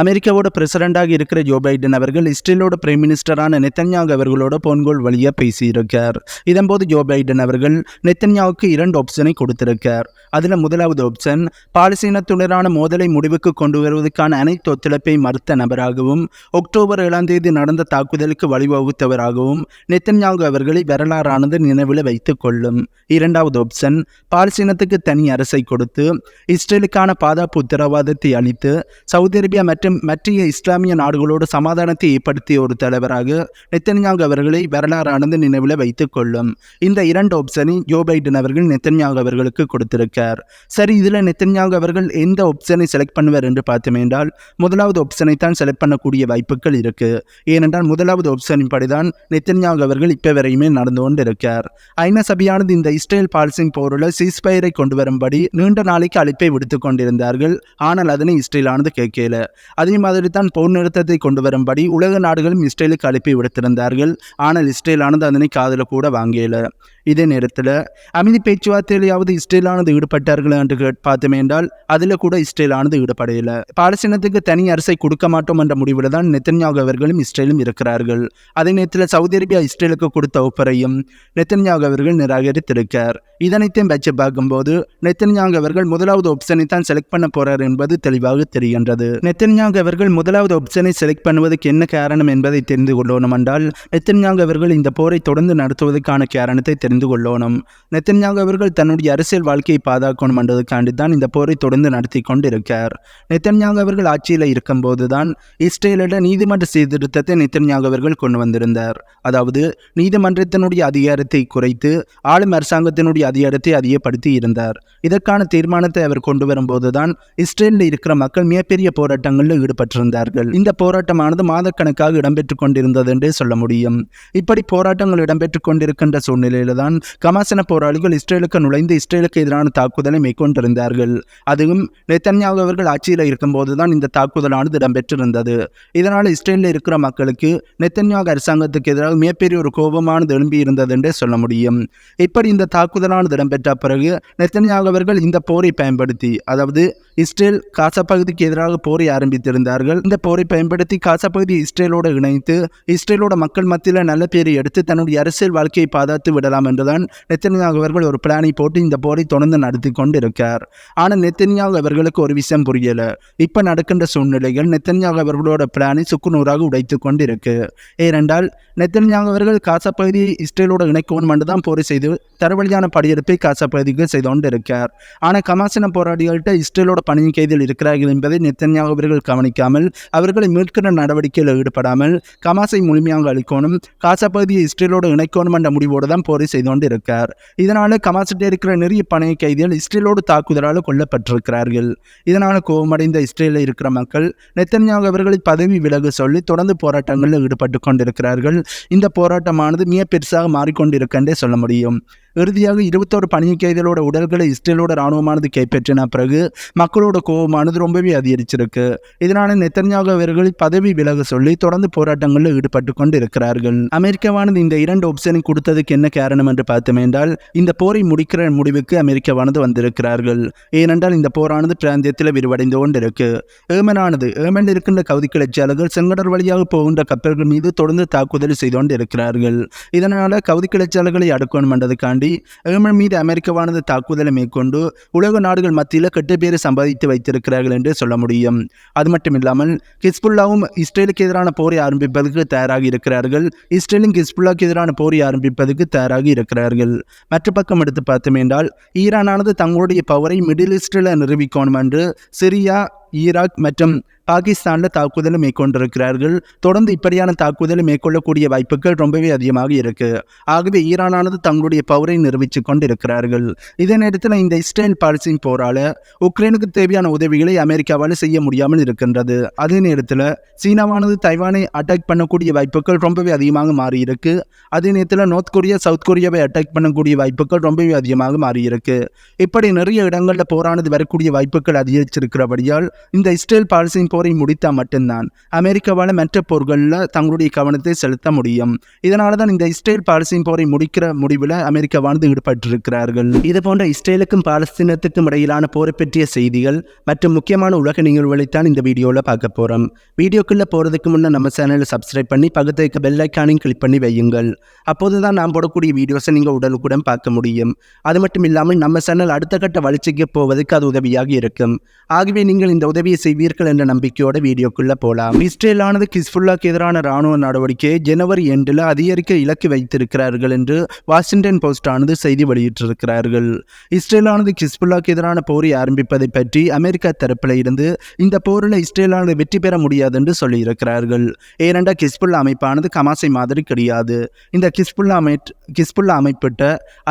அமெரிக்காவோட பிரசிடண்டாக இருக்கிற Joe Biden அவர்கள் இஸ்ரேலோட பிரைம் மினிஸ்டரான நெத்தன்யாக் அவர்களோட போன்கோல் வழியாக பேசியிருக்கார். இதன்போது ஜோ பைடன் அவர்கள் நெத்தன்யாவுக்கு இரண்டு ஆப்ஷனை கொடுத்திருக்கார். அதில் முதலாவது ஆப்ஷன் பாலஸ்தீனத்துடனான மோதலை முடிவுக்கு கொண்டு வருவதற்கான அனைத்து ஒத்துழைப்பை மறுத்த நபராகவும் அக்டோபர் ஏழாம் தேதி நடந்த தாக்குதலுக்கு வழிவகுத்தவராகவும் நெத்தன்யாகு அவர்களை வரலாறானது நினைவில் வைத்துக் கொள்ளும். இரண்டாவது ஆப்ஷன் பாலஸ்தீனத்துக்கு தனி அரசை கொடுத்து இஸ்ரேலுக்கான பாதுகாப்பு உத்தரவாதத்தை அளித்து சவுதி அரேபியா மற்றும் மற்றும் மற்றைய இஸ்லாமிய நாடுகளோடு சமாதானத்தை ஏற்படுத்திய ஒரு தலைவராக நெத்தன்யாங் அவர்களை வரலாறானது நினைவில் வைத்துக் கொள்ளும். இந்த இரண்டு ஆப்ஷனை ஜோ பைடன் அவர்கள் நெத்தன்யாங் அவர்களுக்கு கொடுத்திருக்கார். சரி இதில் நெத்தன்யாங் அவர்கள் எந்த ஆப்ஷனை செலக்ட் பண்ணுவார் என்று பார்த்தோம் என்றால் முதலாவது ஆப்ஷனை தான் செலக்ட் பண்ணக்கூடிய வாய்ப்புகள் இருக்கு. ஏனென்றால் முதலாவது ஆப்ஷனின் படிதான் நெத்தன்யாங் அவர்கள் இப்போ வரையுமே நடந்து கொண்டிருக்கார். ஐநா சபையானது இந்த இஸ்ரேல் பால்சின் போரில் சீஸ்பயரை கொண்டு வரும்படி நீண்ட நாளைக்கு அழைப்பை விடுத்துக் கொண்டிருந்தார்கள். ஆனால் அதனை இஸ்ரேலானது கேட்கல. அதே மாதிரி தான் போர் நிறுத்தத்தை கொண்டு வரும்படி உலக நாடுகளும் இஸ்ரேலுக்கு அழைப்பை விடுத்திருந்தார்கள். ஆனால் இஸ்ரேலானது அதனை காதில் கூட வாங்கியல இதே நேரத்தில் அமைதி பேச்சுவார்த்தையிலாவது இஸ்ரேலானது ஈடுபட்டார்கள் என்று கேட் பார்த்தோம் என்றால் அதில் கூட இஸ்ரேலானது ஈடுபடையில பாலஸ்தீனத்துக்கு தனி அரசை கொடுக்க மாட்டோம் என்ற முடிவில் தான் நெத்தன்யாகு அவர்களும் இஸ்ரேலும் இருக்கிறார்கள். அதே நேரத்தில் சவுதி அரேபியா இஸ்ரேலுக்கு கொடுத்த ஒப்பரையும் நெத்தன்யாகு அவர்கள் நிராகரித்திருக்கார். இதனைத்தையும் வச்சு பார்க்கும்போது நெத்தன்யாகு அவர்கள் முதலாவது ஆப்ஷனை தான் செலக்ட் பண்ண போறார் என்பது தெளிவாக தெரிகின்றது. நெத்தன்யாகு அவர்கள் முதலாவது ஆப்ஷனை செலக்ட் பண்ணுவதற்கு என்ன காரணம் என்பதை தெரிந்து கொள்ளணும் என்றால் நெத்தன்யாகு அவர்கள் இந்த போரை தொடர்ந்து நடத்துவதற்கான காரணத்தை தெரிந்து கொள்ளணும். நெத்தன்யாகு அவர்கள் தன்னுடைய அரசியல் வாழ்க்கையை பாதுகாக்கணும் என்றதுக்காண்டி தான் இந்த போரை தொடர்ந்து நடத்தி கொண்டிருக்கார். நெத்தன்யாகு அவர்கள் ஆட்சியில் இருக்கும்போது தான் இஸ்ரேலிட நீதிமன்ற சீர்திருத்தத்தை நெத்தன்யாகு அவர்கள் கொண்டு வந்திருந்தார். அதாவது நீதிமன்றத்தினுடைய அதிகாரத்தை குறைத்து ஆளும் அரசாங்கத்தினுடைய அதிகாரத்தை அதிகப்படுத்தி இருந்தார். இதற்கான தீர்மானத்தை அவர் கொண்டு வரும்போது தான் இஸ்ரேலில் இருக்கிற மக்கள் மிகப்பெரிய போராட்டங்களில் ஈடுபட்டிருந்தார்கள். இந்த போராட்டமானது மாதக்கணக்காக இடம்பெற்று கொண்டிருந்தது என்றே சொல்ல முடியும். இப்படி போராட்டங்கள் இடம்பெற்று கொண்டிருக்கின்ற சூழ்நிலையில்தான் தான் கமாசன போராளிகள் இஸ்ரேலுக்கு நுழைந்து இஸ்ரேலுக்கு எதிரான தாக்குதலை மேற்கொண்டிருந்தார்கள். அதுவும் நெத்தன்யாகு அவர்கள் ஆட்சியில் இருக்கும்போது தான் இந்த தாக்குதலானது இடம்பெற்றிருந்தது. இதனால் இஸ்ரேலில் இருக்கிற மக்களுக்கு நெத்தன்யாகு அரசாங்கத்துக்கு எதிராக மிகப்பெரிய ஒரு கோபமானது எழும்பி இருந்தது என்றே சொல்ல முடியும். இப்படி இந்த தாக்குதலானது இடம்பெற்ற பிறகு நெத்தன்யாகு அவர்கள் இந்த போரை பயன்படுத்தி அதாவது இஸ்ரேல் காசா பகுதிக்கு எதிராக போரை ஆரம்பித்திருந்தார்கள். இந்த போரை பயன்படுத்தி காசா பகுதி இஸ்ரேலோடு இணைத்து இஸ்ரேலோட மக்கள் மத்தியில் நல்ல பேரை எடுத்து தன்னுடைய அரசியல் வாழ்க்கையை பாதுகாத்து விடலாம் என்றுதான் நெத்தனியாக அவர்கள் ஒரு பிளானை போட்டு இந்த போரை தொடர்ந்து நடத்தி கொண்டிருக்கார். ஆனால் நெத்தனியாக அவர்களுக்கு ஒரு விஷயம் புரியல. இப்போ நடக்கின்ற சூழ்நிலைகள் நெத்தனியாக அவர்களோட பிளானை சுக்குநூறாக உடைத்து கொண்டிருக்கு. ஏனென்றால் நெத்தனியாக அவர்கள் காசா பகுதியை இஸ்ரேலோட இணைக்கணும் என்று தான் போரை செய்து தரவழியான படையெடுப்பை காசா பகுதிக்கு செய்து கொண்டிருக்கார். ஆனால் கமாசின போராளிகள்கிட்ட இஸ்ரேலோட பணி கைதில் இருக்கிறார்கள் என்பதை நெத்தன்யாகு அவர்கள் கவனிக்காமல் அவர்களை மீட்கிற நடவடிக்கையில் ஈடுபடாமல் கமாசை முழுமையாக அளிக்கணும் காசா பகுதியை இஸ்ரேலோடு இணைக்கணும் என்ற முடிவோடு தான் போரை செய்து கொண்டிருக்கார். இதனால் கமாசிட்ட இருக்கிற நிறைய பணைய கைதிகள் இஸ்ரேலோடு தாக்குதலால் கொல்லப்பட்டிருக்கிறார்கள். இதனால் கோபமடைந்த இஸ்ரேலில் இருக்கிற மக்கள் நெத்தன்யாக அவர்களை பதவி விலகு சொல்லி தொடர்ந்து போராட்டங்களில் ஈடுபட்டு கொண்டிருக்கிறார்கள். இந்த போராட்டமானது மிக பெருசாக மாறிக்கொண்டிருக்கென்றே சொல்ல முடியும். இறுதியாக இருபத்தோரு பணிய கைதிகளோட உடல்களை இஸ்ரேலோட இராணுவமானது கைப்பற்றின பிறகு மக்களோட கோபமானது ரொம்பவே அதிகரிச்சிருக்கு. இதனால நெத்தன்யாக அவர்கள் பதவி விலக சொல்லி தொடர்ந்து போராட்டங்களில் ஈடுபட்டு கொண்டு இருக்கிறார்கள் அமெரிக்காவானது இந்த இரண்டு ஆப்ஷனை கொடுத்ததுக்கு என்ன காரணம் என்று பார்த்தோம் என்றால் இந்த போரை முடிக்கிற முடிவுக்கு அமெரிக்காவானது வந்திருக்கிறார்கள். ஏனென்றால் இந்த போரானது பிராந்தியத்தில் விரிவடைந்து கொண்டிருக்கு. ஏமனானது ஏமன் இருக்கின்ற கவுதி கிளர்ச்சியாளர்கள் செங்கடல் வழியாக போகின்ற கப்பல்கள் மீது தொடர்ந்து தாக்குதல் செய்து கொண்டு இருக்கிறார்கள் இதனால் கவுதி கிளர்ச்சியாளர்களை அடக்கணும் என்றதுக்காண்டி ஏமன் மீது அமெரிக்காவானது தாக்குதலை மேற்கொண்டு உலக நாடுகள் மத்தியில் கெட்ட பேரை சம்பாதித்து வைத்திருக்கிறார்கள் என்று சொல்ல முடியும். அது மட்டும் இல்லாமல் ஹிஸ்புல்லாவும் இஸ்ரேலுக்கு எதிரான போரை ஆரம்பிப்பதற்கு தயாராக இருக்கிறார்கள். இஸ்ரேலும் ஹிஸ்புல்லாவுக்கு எதிரான போரை ஆரம்பிப்பதற்கு தயாராகி இருக்கிறார்கள். மற்ற பக்கம் எடுத்து பார்த்தோம் என்றால் ஈரானானது தங்களுடைய பவரை மிடில் ஈஸ்டில் நிரூபிக்கணும் என்று சிரியா ஈராக் மற்றும் பாகிஸ்தானில் தாக்குதலை மேற்கொண்டிருக்கிறார்கள். தொடர்ந்து இப்படியான தாக்குதலை மேற்கொள்ளக்கூடிய வாய்ப்புகள் ரொம்பவே அதிகமாக இருக்கு. ஆகவே ஈரானானது தங்களுடைய பவரை நிரூபித்து கொண்டிருக்கிறார்கள். இதே நேரத்தில் இந்த இஸ்ரேல் பாலஸ்தீன் போரால உக்ரைனுக்கு தேவையான உதவிகளை அமெரிக்காவால் செய்ய முடியாமல் இருக்கின்றது. அதே நேரத்தில் சீனாவானது தைவானை அட்டாக் பண்ணக்கூடிய வாய்ப்புகள் ரொம்பவே அதிகமாக மாறியிருக்கு. அதே நேரத்தில் நார்த் கொரியா சவுத் கொரியாவை அட்டாக் பண்ணக்கூடிய வாய்ப்புகள் ரொம்பவே அதிகமாக மாறியிருக்கு. இப்படி நிறைய இடங்களில் போரானது வரக்கூடிய வாய்ப்புகள் அதிகரிச்சிருக்கிறபடியால் இந்த இஸ்ரேல் பாலிசியின் போரை முடித்தால் மட்டும்தான். அமெரிக்காவால் மற்ற போர்களில் தங்களுடைய கவனத்தை செலுத்த முடியும். இதனால தான் இந்த இஸ்ரேல் பாலஸ்தீன் போரை முடிக்கிற முடிவில் அமெரிக்காவானது ஈடுபட்டிருக்கிறார்கள். இது போன்ற இஸ்ரேலுக்கும் பாலஸ்தீனத்துக்கும் இடையிலான போரை பற்றிய செய்திகள் மற்றும் முக்கியமான உலக நிகழ்வுகளைத்தான் இந்த வீடியோவில் பார்க்க போகிறோம் வீடியோக்குள்ளே போகிறதுக்கு முன்னே நம்ம சேனலை சப்ஸ்கிரைப் பண்ணி பக்கத்தில் இருக்க பெல் ஐக்கானையும் கிளிக் பண்ணி வையுங்கள். அப்போது தான் நாம் போடக்கூடிய வீடியோஸை நீங்கள் உடனுக்குடன் பார்க்க முடியும். அது மட்டும் இல்லாமல் நம்ம சேனல் அடுத்த கட்ட வளர்ச்சிக்கு போவதற்கு அது உதவியாக இருக்கும். ஆகவே நீங்கள் இந்த உதவியை செய்வீர்கள் என்ற நம்பிக்கையோட வீடியோக்குள்ளே போகலாம் இஸ்ரேலானது கிஸ்புல்லாக்கு எதிரான ராணுவ நடவடிக்கையை ஜனவரி எண்டில் அதிகரிக்க இலக்கு வைத்திருக்கிறார்கள் என்று வாஷிங்டன் போஸ்ட் ஆனது செய்தி வெளியிட்டிருக்கிறார்கள். இஸ்ரேலானது கிஸ்புல்லாக்கு எதிரான போரை ஆரம்பிப்பதை பற்றி அமெரிக்கா தரப்பில் இருந்து இந்த போரில் இஸ்ரேலானது வெற்றி பெற முடியாது என்று சொல்லியிருக்கிறார்கள். ஏனென்றால் கிஸ்புல்லா அமைப்பானது கமாசை மாதிரி கிடையாது. இந்த கிஸ்புல்லா அமை கிஸ்புல்லா அமைப்பிட்ட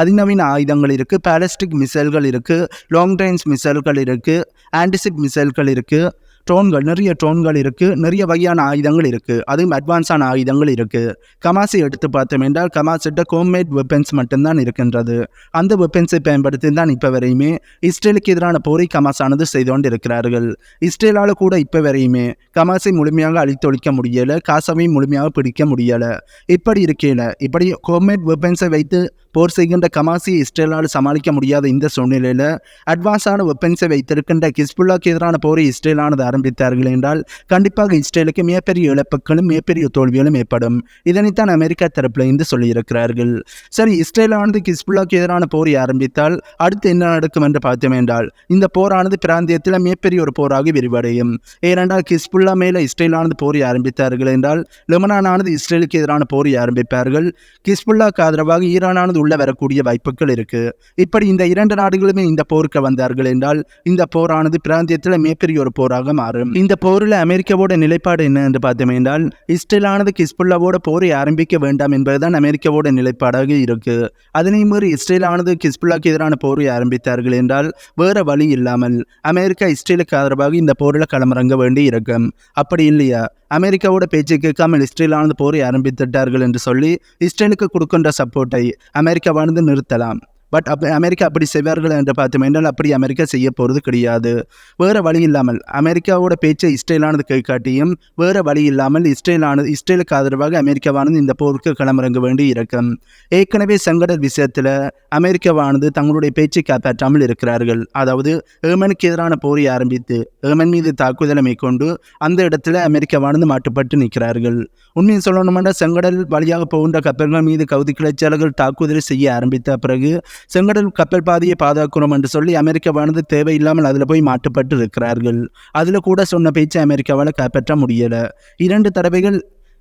அதிநவீன ஆயுதங்கள் இருக்குது பேலஸ்டிக் மிசைல்கள் இருக்குது லாங் ரேஞ்ச் மிசைல்கள் இருக்குது ஆன்டிசிப் மிசைல்கள் இருக்குது ட்ரோன்கள் நிறைய ட்ரோன்கள் இருக்குது நிறைய வகையான ஆயுதங்கள் இருக்குது அதுவும் அட்வான்ஸான ஆயுதங்கள் இருக்குது கமாசி எடுத்து பார்த்தோம் என்றால் கமாசிட்ட கோம்மேட் வெப்பன்ஸ் மட்டும்தான் இருக்கின்றது. அந்த வெப்பன்ஸை பயன்படுத்தி தான் இப்போ வரையுமே இஸ்ரேலுக்கு எதிரான போரை கமாசானது செய்து கொண்டு இருக்கிறார்கள் இஸ்ரேலால் கூட இப்போ வரையுமே கமாசை முழுமையாக அழித்தொழிக்க முடியலை காசாவையும் முழுமையாக பிடிக்க முடியலை. இப்படி இருக்கையில் இப்படி கோம்மேட் வெப்பன்ஸை வைத்து போர் செய்கின்ற கமாசி இஸ்ரேலால் சமாளிக்க முடியாத இந்த சூழ்நிலையில் அட்வான்ஸான வெப்பன்ஸை வைத்திருக்கின்ற கிஸ்புல்லாக்கு எதிரான போரை இஸ்ரேலானது ஆரம்பித்தார்கள் என்றால் கண்டிப்பாக இஸ்ரேலுக்கு மிகப்பெரிய இழப்புகளும் மிகப்பெரிய தோல்விகளும் ஏற்படும். இதனைத்தான் அமெரிக்கா தரப்பில் இருந்து சொல்லியிருக்கிறார்கள். சரி இஸ்ரேலானது கிஸ்புல்லாக்கு எதிரான போரை ஆரம்பித்தால் அடுத்து என்ன நடக்கும் என்று பார்த்தோம் என்றால் இந்த போரானது பிராந்தியத்தில் மிகப்பெரிய ஒரு போராக விரிவடையும். ஏனென்றால் கிஸ்புல்லா மேலே இஸ்ரேலானது போரை ஆரம்பித்தார்கள் என்றால் லெபனானானது இஸ்ரேலுக்கு எதிரான போரை ஆரம்பிப்பார்கள். கிஸ்புல்லாக்கு ஆதரவாக ஈரானானது உள்ள வரக்கூடிய வாய்ப்புகள் இருக்கு. இப்படி இந்த இரண்டு நாடுகளுமே இந்த போருக்கு வந்தார்கள் என்றால் இந்த போரானது பிராந்தியத்தில் மிகப்பெரிய ஒரு போராக மாறும். இந்த போரில் அமெரிக்காவோட நிலைப்பாடு என்ன என்று பார்த்தோம் என்றால் இஸ்ரேலானது கிஸ்புல்லாவோட போரை ஆரம்பிக்க வேண்டாம் என்பதுதான் அமெரிக்காவோட நிலைப்பாடாக இருக்கு. அதனை மீறி இஸ்ரேலானது கிஸ்புல்லாக்கு எதிரான போரை ஆரம்பித்தார்கள் என்றால் வேற வழி இல்லாமல் அமெரிக்கா இஸ்ரேலுக்கு ஆதரவாக இந்த போரில் களமிறங்க வேண்டி இருக்கும். அப்படி இல்லையா? அமெரிக்காவோட பேச்சை கேட்காமல் இஸ்ரேலானது போரை ஆரம்பித்துட்டார்கள் என்று சொல்லி இஸ்ரேலுக்கு கொடுக்கின்ற சப்போர்ட்டை அமெரிக்காவானது நிறுத்தலாம். பட் அப்போ அமெரிக்கா அப்படி செய்வார்கள் என்று பார்த்தோம் என்றால் அப்படி அமெரிக்கா செய்ய போகிறது கிடையாது. வேறு வழி இல்லாமல் அமெரிக்காவோட பேச்சை இஸ்ரேலானது கை காட்டியும் வேறு வழி இல்லாமல் இஸ்ரேலானது இஸ்ரேலுக்கு ஆதரவாக அமெரிக்காவானது இந்த போருக்கு களமிறங்க வேண்டி இருக்கும். ஏற்கனவே செங்கடல் விஷயத்தில் அமெரிக்காவானது தங்களுடைய பேச்சை காப்பாற்றாமல் இருக்கிறார்கள். அதாவது ஏமனுக்கு எதிரான போரை ஆரம்பித்து ஏமன் மீது தாக்குதலை மேற்கொண்டு அந்த இடத்துல அமெரிக்காவானது மாட்டுப்பட்டு நிற்கிறார்கள். உண்மையை சொல்லணுமென்றால் செங்கடல் வழியாக போகின்ற கப்பல்கள் மீது கவுதி கிளர்ச்சியாளர்கள் தாக்குதலை செய்ய ஆரம்பித்த பிறகு செங்கடல் கப்பல் பாதையை பாதுகாக்கணும் என்று சொல்லி அமெரிக்காவானது தேவையில்லாமல் அதில் போய் மாட்டுப்பட்டு இருக்கிறார்கள். அதில் கூட சொன்ன பேச்சை அமெரிக்காவால் காப்பாற்ற முடியலை. இரண்டு தடவைகள்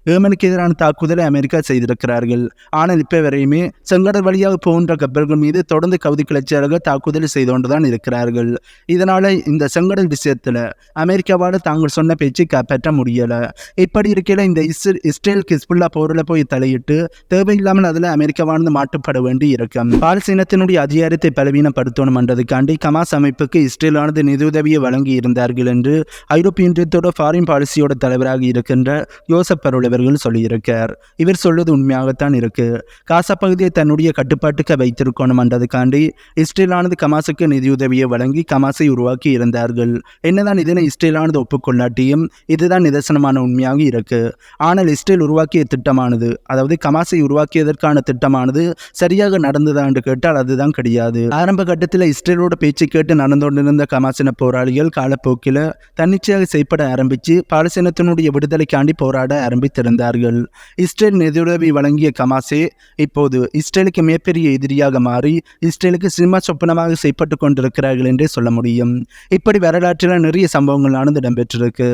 ஏமனுக்கு எதிரான தாக்குதலை அமெரிக்கா செய்திருக்கிறார்கள். ஆனால் இப்போ வரையுமே செங்கடல் வழியாக போகின்ற கப்பல்கள் மீது தொடர்ந்து கவுதி கிளர்ச்சியாளர்கள் தாக்குதல் செய்து கொண்டுதான் இருக்கிறார்கள். இதனால் இந்த செங்கடல் விஷயத்தில் அமெரிக்காவால் தாங்கள் சொன்ன பேச்சை காப்பாற்ற முடியலை. இப்படி இருக்கையில் இந்த இஸ்ரேல் இஸ்ரேல் கிஸ்புல்லா போரில் போய் தலையிட்டு தேவையில்லாமல் அதில் அமெரிக்காவானது மாட்டுப்பட வேண்டி இருக்கும். பாலசீனத்தினுடைய அதிகாரத்தை பலவீனப்படுத்தணும் என்றதுக்காண்டி கமாஸ் அமைப்புக்கு இஸ்ரேலானது நிதியுதவியை வழங்கி இருந்தார்கள் என்று ஐரோப்பிய ஒன்றியத்தோட ஃபாரின் பாலிசியோட தலைவராக இருக்கின்ற யோசப் பருள் அவர்கள் சொல்லியிருக்கார். இவர் சொல்வது உண்மையாகத்தான் இருக்கு. காசா பகுதியை தன்னுடைய கட்டுப்பாட்டுக்கு வைத்திருக்கணும் என்றதுக்காண்டி இஸ்ரேலானது கமாசுக்கு நிதியுதவியை வழங்கி கமாசை உருவாக்கி இருந்தார்கள். என்னதான் இதனை இஸ்ரேலானது ஒப்புக்கொள்ளாட்டியும் இதுதான் நிதர்சனமான உண்மையாக இருக்கு. ஆனால் இஸ்ரேல் உருவாக்கிய திட்டமானது அதாவது கமாசை உருவாக்கியதற்கான திட்டமானது சரியாக நடந்ததா என்று கேட்டால் அதுதான் கிடையாது. ஆரம்ப கட்டத்தில் இஸ்ரேலோட பேச்சு கேட்டு நடந்து கொண்டிருந்த கமாசின போராளிகள் காலப்போக்கில் தன்னிச்சையாக செயற்பட ஆரம்பித்து பாலசீனத்தினுடைய விடுதலைக்காண்டி போராட ஆரம்பித்திருந்தார்கள் இஸ்ரேல் நிதியுதவி வழங்கிய கமாசே இப்போது இஸ்ரேலுக்கு மிகப்பெரிய எதிரியாக மாறி இஸ்ரேலுக்கு சினிமா சொப்பனமாக செய்யப்பட்டு கொண்டிருக்கிறார்கள் என்றே சொல்ல முடியும். இப்படி வரலாற்றில் நிறைய சம்பவங்கள் சம்பவங்களானது இடம்பெற்றிருக்கு.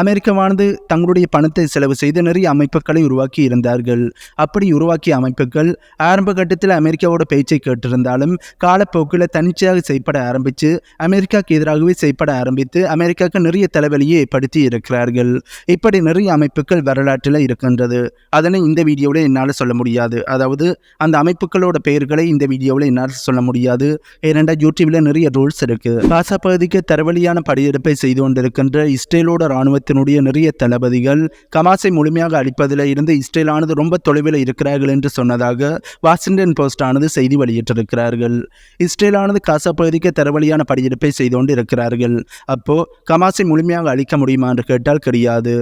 அமெரிக்காவானது தங்களுடைய பணத்தை செலவு செய்து நிறைய அமைப்புகளை உருவாக்கி இருந்தார்கள். அப்படி உருவாக்கிய அமைப்புகள் ஆரம்ப கட்டத்தில் அமெரிக்காவோட பேச்சை கேட்டிருந்தாலும் காலப்போக்கில் தனிச்சையாக செயற்பட ஆரம்பித்து அமெரிக்காவுக்கு எதிராகவே செயற்பட ஆரம்பித்து அமெரிக்காவுக்கு நிறைய தலைவலியை ஏற்படுத்தி இருக்கிறார்கள். இப்படி நிறைய அமைப்புகள் வரலாற்றில் நிலைமையில் இருக்கின்றது. அதனை இந்த வீடியோவில் என்னால் சொல்ல முடியாது. அதாவது அந்த அமைப்புகளோட பெயர்களை இந்த வீடியோவில் என்னால் சொல்ல முடியாது. ஏனென்றால் யூடியூப்பில் நிறைய ரூல்ஸ் இருக்குது காசா பகுதிக்கு தரவழியான படியெடுப்பை செய்து கொண்டிருக்கின்ற இஸ்ரேலோட இராணுவத்தினுடைய நிறைய தளபதிகள் கமாசை முழுமையாக அளிப்பதில் இருந்து இஸ்ரேலானது ரொம்ப தொலைவில் இருக்கிறார்கள் என்று சொன்னதாக வாஷிங்டன் போஸ்ட் ஆனது செய்தி வெளியிட்டிருக்கிறார்கள். இஸ்ரேலானது காசா பகுதிக்கு தரவழியான படியெடுப்பை செய்து கொண்டு இருக்கிறார்கள் அப்போ கமாசை முழுமையாக அளிக்க முடியுமா என்று கேட்டால் கிடையாது.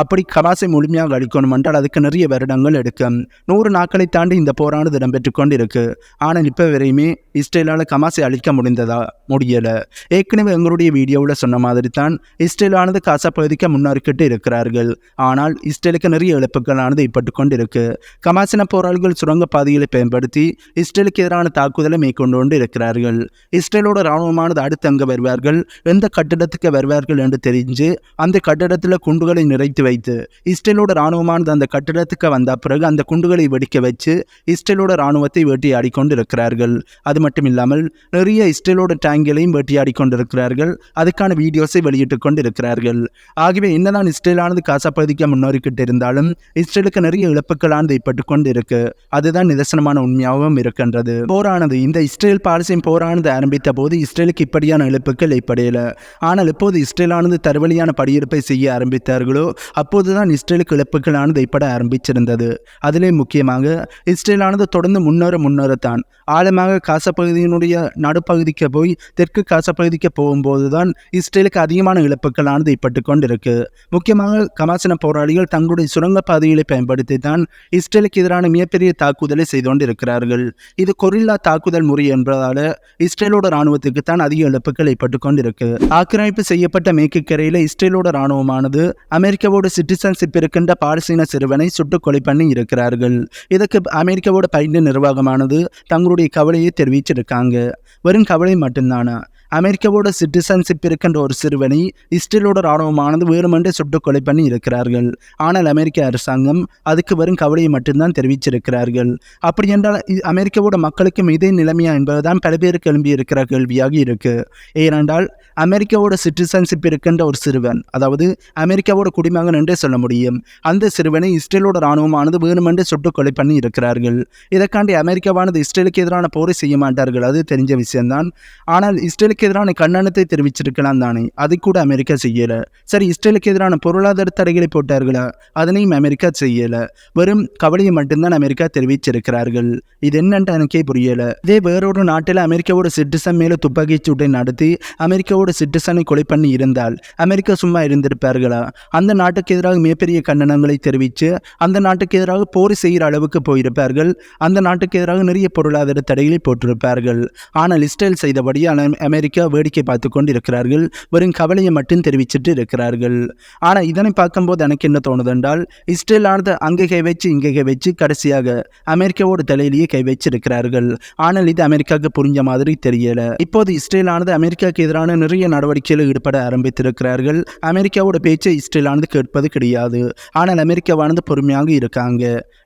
அப்படி கமாசை முழுமையாக அழிக்கணும் என்றால் அதுக்கு நிறைய வருடங்கள் எடுக்கும். நூறு நாட்களை தாண்டி இந்த போரானது இடம்பெற்று கொண்டிருக்கு. ஆனால் இப்போ வரையுமே இஸ்ரேலால் கமாசை அழிக்க முடிந்ததா? முடியலை. ஏற்கனவே எங்களுடைய வீடியோவில் சொன்ன மாதிரி தான் இஸ்ரேலானது காசா பகுதிக்கு முன்னேறிக்கிட்டு இருக்கிறார்கள். ஆனால் இஸ்ரேலுக்கு நிறைய இழப்புகளானது ஏற்பட்டு கொண்டு இருக்கு கமாசின போராளிகள் சுரங்க பாதைகளை பயன்படுத்தி இஸ்ரேலுக்கு எதிரான தாக்குதலை மேற்கொண்டு கொண்டு இருக்கிறார்கள். இஸ்ரேலோட இராணுவமானது அடுத்து அங்கே வருவார்கள். எந்த கட்டிடத்துக்கு வருவார்கள் என்று தெரிஞ்சு அந்த கட்டிடத்தில் குண்டுகளை நிறைத்து வைத்து இஸ்ரேலோட இராணுவமானது அந்த கட்டிடத்துக்கு வந்த பிறகு அந்த குண்டுகளை வெடிக்க வச்சு இஸ்ரேலோட இராணுவத்தை வேட்டையாடி கொண்டிருக்கிறார்கள் அது மட்டும் இல்லாமல் நிறைய இஸ்ரேலோட டேங்களையும் வேட்டையாடி கொண்டிருக்கிறார்கள் அதுக்கான வீடியோஸை வெளியிட்டு கொண்டிருக்கிறார்கள் ஆகவே என்னதான் இஸ்ரேலானது காசா பகுதிக்கு முன்னோறிக்கிட்டு இருந்தாலும் இஸ்ரேலுக்கு நிறைய இழப்புகளானது ஏற்பட்டு கொண்டு இருக்கு அதுதான் நிதர்சனமான உண்மையாகவும் இருக்கின்றது. போரானது இந்த இஸ்ரேல் பாலஸ்தீன் போரானது ஆரம்பித்த போது இஸ்ரேலுக்கு இப்படியான இழப்புகள் ஏற்படையல ஆனால் இப்போது இஸ்ரேலானது தருவழியான படியிருப்பை செய்ய ஆரம்பித்தார்களோ அப்போதுதான் இஸ்ரேலுக்கு அமைப்புகளானது ஏற்பட ஆரம்பிச்சிருந்தது. அதிலே முக்கியமாக இஸ்ரேலானது தொடர்ந்து முன்னேற முன்னேறத்தான். ஆழமாக காச பகுதியினுடைய நடுப்பகுதிக்கு போய் தெற்கு காச பகுதிக்கு போகும்போது தான் இஸ்ரேலுக்கு அதிகமான இழப்புகளானது ஏற்பட்டு கொண்டிருக்கு. முக்கியமாக கமாசன போராளிகள் தங்களுடைய சுரங்கப்பாதைகளை பயன்படுத்தி தான் இஸ்ரேலுக்கு எதிரான மிகப்பெரிய தாக்குதலை செய்து கொண்டிருக்கிறார்கள். இது கொரில்லா தாக்குதல் முறை என்பதால் இஸ்ரேலோட இராணுவத்துக்கு தான் அதிக இழப்புகள் ஏற்பட்டு கொண்டிருக்கு. ஆக்கிரமிப்பு செய்யப்பட்ட மேற்கு கரையில் இஸ்ரேலோட இராணுவமானது அமெரிக்காவோட சிட்டிசன்ஷிப் இருக்கின்ற பாலஸ்தீன சிறுவனை சுட்டுக் கொலை பண்ணி இருக்கிறார்கள். இதற்கு அமெரிக்காவோட பைடன் நிர்வாகமானது தங்களுடைய கவலையை தெரிவிச்சிருக்காங்க. வெறும் கவலை மட்டும்தானா? அமெரிக்காவோட சிட்டிசன்ஷிப் இருக்கின்ற ஒரு சிறுவனை இஸ்ரேலோட ராணுவமானது வேறுமென்றே சுட்டுக் கொலை பண்ணி இருக்கிறார்கள். ஆனால் அமெரிக்க அரசாங்கம் அதுக்கு வரும் கவலையை மட்டும்தான் தெரிவிச்சிருக்கிறார்கள் அப்படி என்றால் அமெரிக்காவோட மக்களுக்கும் இதே நிலைமையா என்பதுதான் பல பேருக்கு எழும்பி இருக்கிற கேள்வியாக இருக்கு. ஏனென்றால் அமெரிக்காவோட சிட்டிசன்ஷிப் இருக்கின்ற ஒரு சிறுவன் அதாவது அமெரிக்காவோட குடிமகன் என்றே சொல்ல முடியும். அந்த சிறுவனை இஸ்ரேலோட ராணுவமானது வேணுமென்று சுட்டுக் கொலை பண்ணி இருக்கிறார்கள் இதற்காண்டி அமெரிக்காவானது இஸ்ரேலுக்கு எதிரான போரை செய்ய மாட்டார்கள் அது தெரிஞ்ச விஷயம்தான். ஆனால் இஸ்ரேலுக்கு எதிரான கண்டனத்தை தெரிவிச்சிருக்கலாம் தானே? அதை கூட அமெரிக்கா செய்யலை. சரி இஸ்ரேலுக்கு எதிரான பொருளாதார தடைகளை போட்டார்களா? அதனையும் அமெரிக்கா செய்யலை. வெறும் கவலையை மட்டும்தான் அமெரிக்கா தெரிவிச்சிருக்கிறார்கள். இது என்னன்ட்டு எனக்கே புரியலை. இதே வேறொரு நாட்டில் அமெரிக்காவோட சிட்டிசன் மேலே துப்பாக்கி சூட்டை நடத்தி அமெரிக்காவோட சிட்டிசனை கொலை பண்ணி இருந்தால் அமெரிக்கா சும்மா இருந்திருப்பார்களா? அந்த நாட்டுக்கு எதிராக மிகப்பெரிய கண்டனங்களை தெரிவித்து அந்த நாட்டுக்கு எதிராக போர் செய்கிற அளவுக்கு போயிருப்பார்கள். அந்த நாட்டுக்கு எதிராக நிறைய பொருளாதார தடைகளை போட்டிருப்பார்கள். ஆனால் இஸ்ரேல் செய்தபடி அமெரிக்கா அமெரிக்கா வேடிக்கை பார்த்து கொண்டு இருக்கிறார்கள் வெறும் கவலையை மட்டும் தெரிவிச்சிட்டு இருக்கிறார்கள். ஆனால் இதனை பார்க்கும்போது எனக்கு என்ன தோணுது என்றால் இஸ்ரேலானது அங்கே கை வச்சு இங்கே கை வச்சு கடைசியாக அமெரிக்காவோட தலையிலேயே கை வச்சிருக்கிறார்கள். ஆனால் இது அமெரிக்காவுக்கு புரிஞ்ச மாதிரி தெரியல. இப்போது இஸ்ரேலானது அமெரிக்காவுக்கு எதிரான நிறைய நடவடிக்கைகளில் ஈடுபட ஆரம்பித்திருக்கிறார்கள். அமெரிக்காவோட பேச்சை இஸ்ரேலானது கேட்பது கிடையாது. ஆனால் அமெரிக்காவானது பொறுமையாக இருக்காங்க.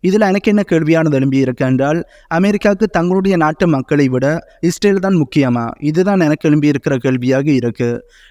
இதில் எனக்கு என்ன கேள்வியானது எழும்பி இருக்கு என்றால் அமெரிக்காவுக்கு தங்களுடைய நாட்டு மக்களை விட இஸ்ரேல் தான் முக்கியமா? இதுதான் எனக்கு எழும்பி இருக்கிற கேள்வியாக இருக்கு.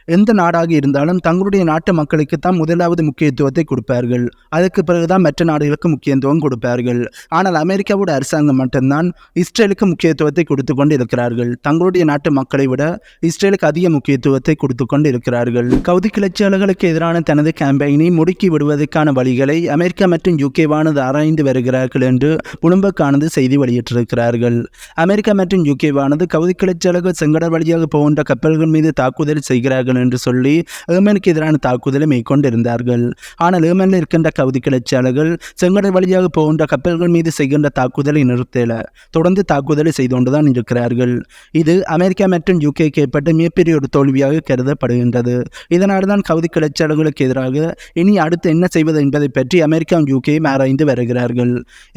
எந்த நாடாக இருந்தாலும் தங்களுடைய நாட்டு மக்களுக்கு தான் முதலாவது முக்கியத்துவத்தை கொடுப்பார்கள். அதுக்கு பிறகுதான் மற்ற நாடுகளுக்கு முக்கியத்துவம் கொடுப்பார்கள். ஆனால் அமெரிக்காவோட அரசாங்கம் மட்டும்தான் இஸ்ரேலுக்கு முக்கியத்துவத்தை கொடுத்து கொண்டு இருக்கிறார்கள் தங்களுடைய நாட்டு மக்களை விட இஸ்ரேலுக்கு அதிக முக்கியத்துவத்தை கொடுத்து கொண்டு இருக்கிறார்கள் கவுதி கிளர்ச்சியாளர்களுக்கு எதிரான தனது கேம்பெயினை முடுக்கி விடுவதற்கான வழிகளை அமெரிக்கா மற்றும் யூகேவானது ஆராய்ந்து வருகிறார்கள் என்று புலம்பக்கானது செய்தி வெளியிட்டிருக்கிறார்கள். அமெரிக்கா மற்றும் யூகேவானது கவுதி கிளர்ச்சியாளர்கள் செங்கடல் வழியாக போகின்ற கப்பல்கள் மீது தாக்குதல் செய்கிறார்கள் என்று சொல்லி ஏமனுக்கு எதிரான தாக்குதலை மேற்கொண்டிருந்தார்கள். ஆனால் ஏமனில் இருக்கின்ற கவுதி கிளர்ச்சியாளர்கள் செங்கடல் வழியாக போகின்ற கப்பல்கள் மீது செய்கின்ற தாக்குதலை நிறுத்தல. தொடர்ந்து தாக்குதலை செய்து கொண்டுதான் இருக்கிறார்கள். இது அமெரிக்கா மற்றும் யூகேக்கு ஏற்பட்ட மிகப்பெரிய ஒரு தோல்வியாக கருதப்படுகின்றது. இதனால் தான் கவுதி கிளர்ச்சியாளர்களுக்கு எதிராக இனி அடுத்து என்ன செய்வது என்பதை பற்றி அமெரிக்காவும் யூகேயும் ஆராய்ந்து வருகிறார்கள்.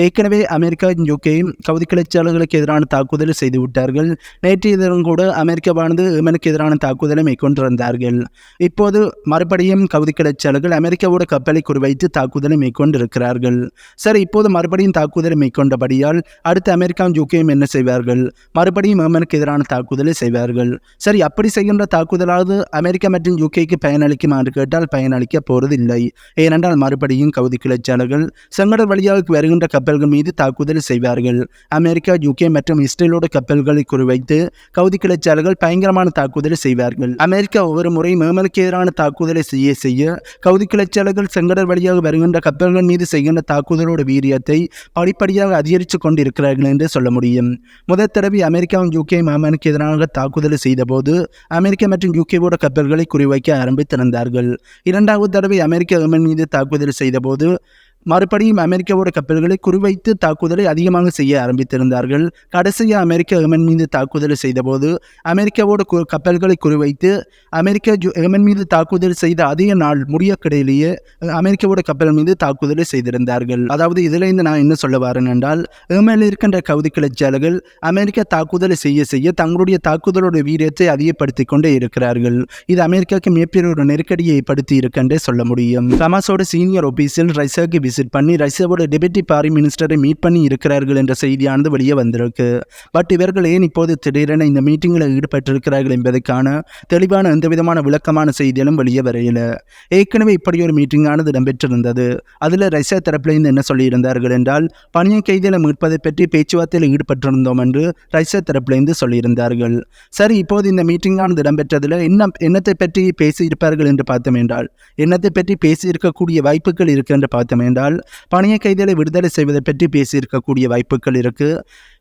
ஏற்கனவே அமெரிக்கா யூகேயும் கவுதி கிளர்ச்சியாளர்களுக்கு எதிரான தாக்குதலை செய்து விட்டார்கள் நேற்றைய தினம் கூட அமெரிக்காவானது ஏமனுக்கு எதிரான தாக்குதலை மேற்கொண்டிருந்தார்கள். இப்போது மறுபடியும் கவுதி கிளர்ச்சியாளர்கள் அமெரிக்காவோட கப்பலை குறிவைத்து தாக்குதலை மேற்கொண்டிருக்கிறார்கள். சரி இப்போது மறுபடியும் தாக்குதலை மேற்கொண்டபடியால் அடுத்து அமெரிக்காவும் யூகேயும் என்ன செய்வார்கள்? மறுபடியும் ஏமனுக்கு எதிரான தாக்குதலை செய்வார்கள். சரி அப்படி செய்கின்ற தாக்குதலாவது அமெரிக்கா மற்றும் யூகேக்கு பயனளிக்குமா என்று கேட்டால் பயனளிக்க போவதில்லை ஏனென்றால் மறுபடியும் கவுதி கிளர்ச்சியாளர்கள் செங்கடல் வழியாக வருகின்ற கப்பல்கள் மீது தாக்குதல் செய்வார்கள். அமெரிக்கா யூகே மற்றும் இஸ்ரேலோட கப்பல்களை குறிவைத்து கவுதி கிளர்ச்சியாளர்கள் பயங்கரமான தாக்குதலை செய்வார்கள். அமெரிக்கா ஒவ்வொரு முறையும் மேமலுக்கு எதிரான தாக்குதலை செய்ய செய்ய கவுதி கிளர்ச்சியாளர்கள் செங்கடல் வழியாக வருகின்ற கப்பல்கள் மீது செய்கின்ற தாக்குதலோட வீரியத்தை படிப்படியாக அதிகரித்து கொண்டிருக்கிறார்கள் என்று சொல்ல முடியும். முதல் தடவை அமெரிக்காவும் யூகே மாமனுக்கு எதிராக தாக்குதலை செய்தபோது அமெரிக்கா மற்றும் யூகேவோட கப்பல்களை குறிவைக்க ஆரம்பித்திருந்தார்கள். இரண்டாவது தடவை அமெரிக்கா ஏமன் மீது தாக்குதல் செய்தபோது மறுபடியும் அமெரிக்காவோட கப்பல்களை குறிவைத்து தாக்குதலை அதிகமாக செய்ய ஆரம்பித்திருந்தார்கள். கடைசியாக அமெரிக்கா ஏமன் மீது தாக்குதல் செய்தபோது அமெரிக்காவோட கு- கப்பல்களை குறிவைத்து அமெரிக்கா ஜு- மீது தாக்குதல் செய்த அதே நாள் முடியக்கிடையிலேயே அமெரிக்காவோட கப்பல் மீது தாக்குதலை செய்திருந்தார்கள். அதாவது இதில் இருந்து நான் என்ன சொல்ல வரேன் என்றால் ஏமனில் இருக்கின்ற கவுதி கிளர்ச்சியாளர்கள் அமெரிக்கா தாக்குதலை செய்ய செய்ய தங்களுடைய தாக்குதலோட வீரியத்தை அதிகப்படுத்திக் கொண்டே இருக்கிறார்கள். இது அமெரிக்காவுக்கு மிகப்பெரிய ஒரு நெருக்கடியை ஏற்படுத்தி இருக்கின்றே சொல்ல முடியும். ஹமாஸோட சீனியர் ஒபீசியல் ரைசாகி விசிட் பண்ணி ரஷ்யாவோட டெபுட்டி பாரி மினிஸ்டரை மீட் பண்ணி இருக்கிறார்கள் என்ற செய்தியானது வெளியே வந்திருக்கு. பட் இவர்கள் ஏன் இப்போது திடீரென இந்த மீட்டிங்கில் ஈடுபட்டிருக்கிறார்கள் என்பதற்கான தெளிவான எந்த விதமான விளக்கமான செய்திகளும் வெளியே வரையில ஏற்கனவே இப்படி ஒரு மீட்டிங்கானது இடம்பெற்றிருந்தது. அதில் ரஷ்யா தரப்பிலிருந்து என்ன சொல்லியிருந்தார்கள் என்றால் பணிய கைதிகளை மீட்பதை பற்றி பேச்சுவார்த்தையில் ஈடுபட்டிருந்தோம் என்று ரஷ்யா தரப்பிலிருந்து சொல்லியிருந்தார்கள். சரி இப்போது இந்த மீட்டிங்கானது இடம்பெற்றதில் என்ன என்னத்தை பற்றி பேசியிருப்பார்கள் என்று பார்த்தோம் என்றால் என்னத்தை பற்றி பேசியிருக்கக்கூடிய வாய்ப்புகள் இருக்கு என்று பார்த்தோம் என்றால் பணிய கைதிகளை விடுதலை செய்வதை பற்றி பேசியிருக்கக்கூடிய வாய்ப்புகள் இருக்குது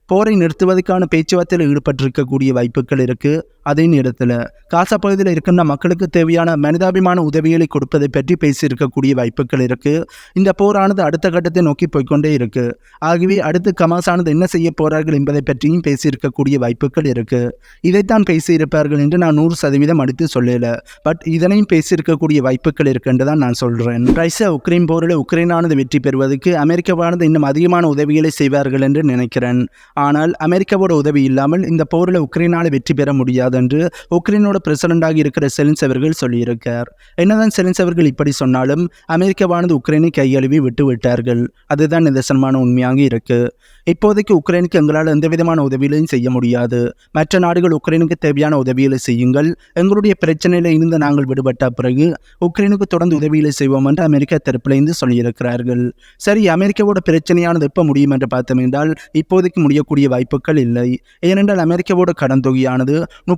போரை நிறுத்துவதற்கான பேச்சுவார்த்தையில் ஈடுபட்டிருக்கக்கூடிய வாய்ப்புகள் இருக்குது அதே நேரத்தில் காசா பகுதியில் இருக்கின்ற மக்களுக்கு தேவையான மனிதாபிமான உதவிகளை கொடுப்பதை பற்றி பேசியிருக்கக்கூடிய வாய்ப்புகள் இருக்குது இந்த போரானது அடுத்த கட்டத்தை நோக்கி போய்க்கொண்டே இருக்குது ஆகவே அடுத்து கமாசானது என்ன செய்ய போகிறார்கள் என்பதை பற்றியும் பேசியிருக்கக்கூடிய வாய்ப்புகள் இருக்குது இதைத்தான் பேசியிருப்பார்கள் என்று நான் நூறு சதவீதம் அடுத்து சொல்லல. பட் இதனையும் பேசியிருக்கக்கூடிய வாய்ப்புகள் இருக்கு என்று தான் நான் சொல்கிறேன் ரஷ்யா உக்ரைன் போரில் உக்ரைனானது வெற்றி பெறுவதற்கு அமெரிக்காவானது இன்னும் அதிகமான உதவிகளை செய்வார்கள் என்று நினைக்கிறேன். ஆனால் அமெரிக்காவோட உதவி இல்லாமல் இந்த போரில் உக்ரைனால் வெற்றி பெற முடியாது. என்று உக்ரைனோட பிரசிடண்டாக இருக்கிற செலின்ஸ் அவர்கள் சொல்லியிருக்கார். என்னதான் செலின்ஸ் அவர்கள் இப்படி சொன்னாலும் அமெரிக்காவானது உக்ரைனை கையழுவி விட்டு விட்டார்கள் அதுதான் நிதர்சனமான உண்மையாக இருக்கு. இப்போதைக்கு உக்ரைனுக்கு எங்களால் எந்த விதமான உதவிகளையும் செய்ய முடியாது. மற்ற நாடுகள் உக்ரைனுக்கு தேவையான உதவிகளை செய்யுங்கள். எங்களுடைய பிரச்சனையில இருந்து நாங்கள் விடுபட்ட பிறகு உக்ரைனுக்கு தொடர்ந்து உதவிகளை செய்வோம் என்று அமெரிக்கா தரப்பிலிருந்து சொல்லியிருக்கிறார்கள். சரி அமெரிக்காவோட பிரச்சனையானது எப்போ முடியும் என்று பார்த்தோம் என்றால் இப்போதைக்கு முடியக்கூடிய வாய்ப்புகள் இல்லை. ஏனென்றால் அமெரிக்காவோட கடன் தொகையானது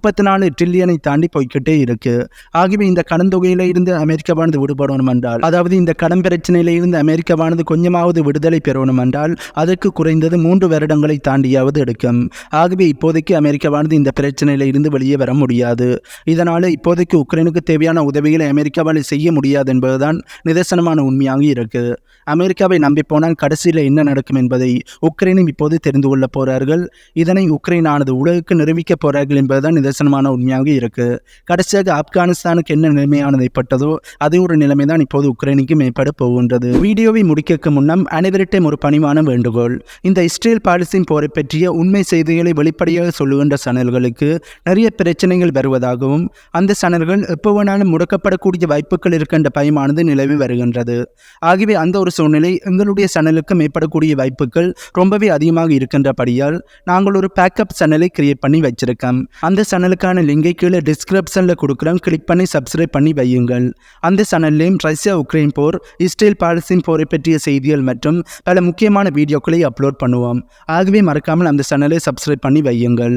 முப்பத்தி நாலு ட்ரில்லியனை தாண்டி போய்க்கிட்டே இருக்கு. ஆகவே இந்த கடன் தொகையில இருந்து அமெரிக்காவானது விடுபடணும் என்றால் அதாவது இந்த கடன் பிரச்சனையில இருந்து அமெரிக்காவானது கொஞ்சமாவது விடுதலை பெறணும் என்றால் அதற்கு குறைந்தது மூன்று வருடங்களை தாண்டியாவது எடுக்கும். ஆகவே இப்போதைக்கு அமெரிக்காவானது இந்த பிரச்சனையில இருந்து வெளியே வர முடியாது. இதனால இப்போதைக்கு உக்ரைனுக்கு தேவையான உதவிகளை அமெரிக்காவால் செய்ய முடியாது என்பதுதான் நிதர்சனமான உண்மையாக இருக்கு. அமெரிக்காவை நம்பி போனால் கடைசியில் என்ன நடக்கும் என்பதை உக்ரைனும் இப்போது தெரிந்து கொள்ள போகிறார்கள் இதனை உக்ரைனானது உலகுக்கு நிரூபிக்க போகிறார்கள் என்பதுதான் நிதர்சனமான உண்மையாக இருக்கு. கடைசியாக ஆப்கானிஸ்தானுக்கு என்ன நிலைமையானது ஏற்பட்டதோ அதே ஒரு நிலைமை தான் இப்போது உக்ரைனுக்கு மேம்பட போகின்றது. வீடியோவை முடிக்க முன்னம் அனைவரிட்டையும் ஒரு பணிவான வேண்டுகோள். இந்த இஸ்ரேல் பாலிசின் போரை பற்றிய உண்மை செய்திகளை வெளிப்படையாக சொல்லுகின்ற சேனல்களுக்கு நிறைய பிரச்சனைகள் வருவதாகவும் அந்த சேனல்கள் எப்போ வேணாலும் முடக்கப்படக்கூடிய வாய்ப்புகள் இருக்கின்ற பயமானது நிலவி வருகின்றது. ஆகவே அந்த ஒரு சூழ்நிலை எங்களுடைய சேனலுக்கு மேம்படக்கூடிய வாய்ப்புகள் ரொம்பவே அதிகமாக இருக்கின்றபடியால் நாங்கள் ஒரு பேக்கப் சேனலை கிரியேட் பண்ணி வச்சிருக்கோம். அந்த சேனலுக்கான லிங்கை கீழே டிஸ்கிரிப்ஷனில் கொடுக்குறோம். கிளிக் பண்ணி சப்ஸ்கிரைப் பண்ணி வையுங்கள். அந்த சேனல்லையும் ரஷ்யா உக்ரைன் போர் இஸ்ரேல் பாலஸ்தீன் போரை பற்றிய செய்திகள் மற்றும் பல முக்கியமான வீடியோக்களை அப்லோட் பண்ணுவோம். ஆகவே மறக்காமல் அந்த சேனலை சப்ஸ்கிரைப் பண்ணி வையுங்கள்.